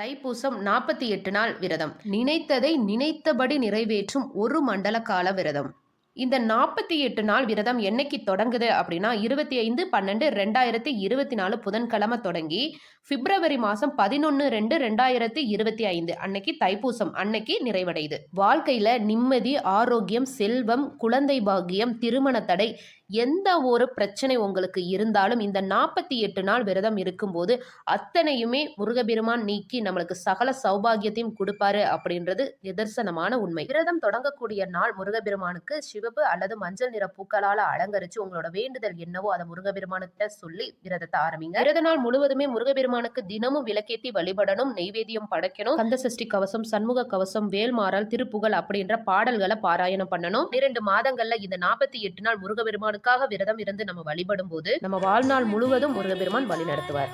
தைப்பூசம் நாற்பத்தி எட்டு நாள் விரதம். நினைத்ததை நினைத்தபடி நிறைவேற்றும் ஒரு மண்டல கால விரதம். இந்த நாற்பத்தி எட்டு நாள் விரதம் என்னைக்கு தொடங்குது அப்படின்னா இருபத்தி ஐந்து பன்னெண்டு ரெண்டாயிரத்தி இருபத்தி நாலு புதன்கிழமை தொடங்கி பிப்ரவரி மாதம் பதினொன்று ரெண்டு ரெண்டாயிரத்தி இருபத்தி ஐந்து அன்னைக்கு தைப்பூசம் அன்னைக்கு நிறைவடையுது. வாழ்க்கையில் நிம்மதி ஆரோக்கியம் செல்வம் குழந்தை பாக்கியம் திருமண தடை எந்த ஒரு பிரச்சனை உங்களுக்கு இருந்தாலும் இந்த நாற்பத்தி எட்டு நாள் விரதம் இருக்கும்போது அத்தனையுமே முருகபெருமான் நீக்கி நம்மளுக்கு சகல சௌபாகியத்தையும் கொடுப்பாரு அப்படின்றது நிதர்சனமான உண்மை. விரதம் தொடங்கக்கூடிய நாள் முருகபெருமானுக்கு சிவப்பு அல்லது மஞ்சள் நிற பூக்களால அலங்கரிச்சு உங்களோட வேண்டுதல் என்னவோ அதை முருகபெருமானுக்கிட்ட சொல்லி விரதத்தை ஆரம்பிங்க விரத நாள் முழுவதுமே முருகபெருமானுக்கு தினமும் விளக்கேத்தி வழிபடணும் நெய்வேத்தியம் படைக்கணும் கந்த சஷ்டி கவசம் சண்முக கவசம் வேல்மாறல் திருப்புகழ் அப்படின்ற பாடல்களை பாராயணம் பண்ணணும் இரண்டு மாதங்கள்ல இந்த நாற்பத்தி எட்டு நாள் முருகபெருமானுக்காக விரதம் இருந்து நம்ம வழிபடும் போது நம்ம வாழ்நாள் முழுவதும் முருகபெருமான் வழி நடத்துவார்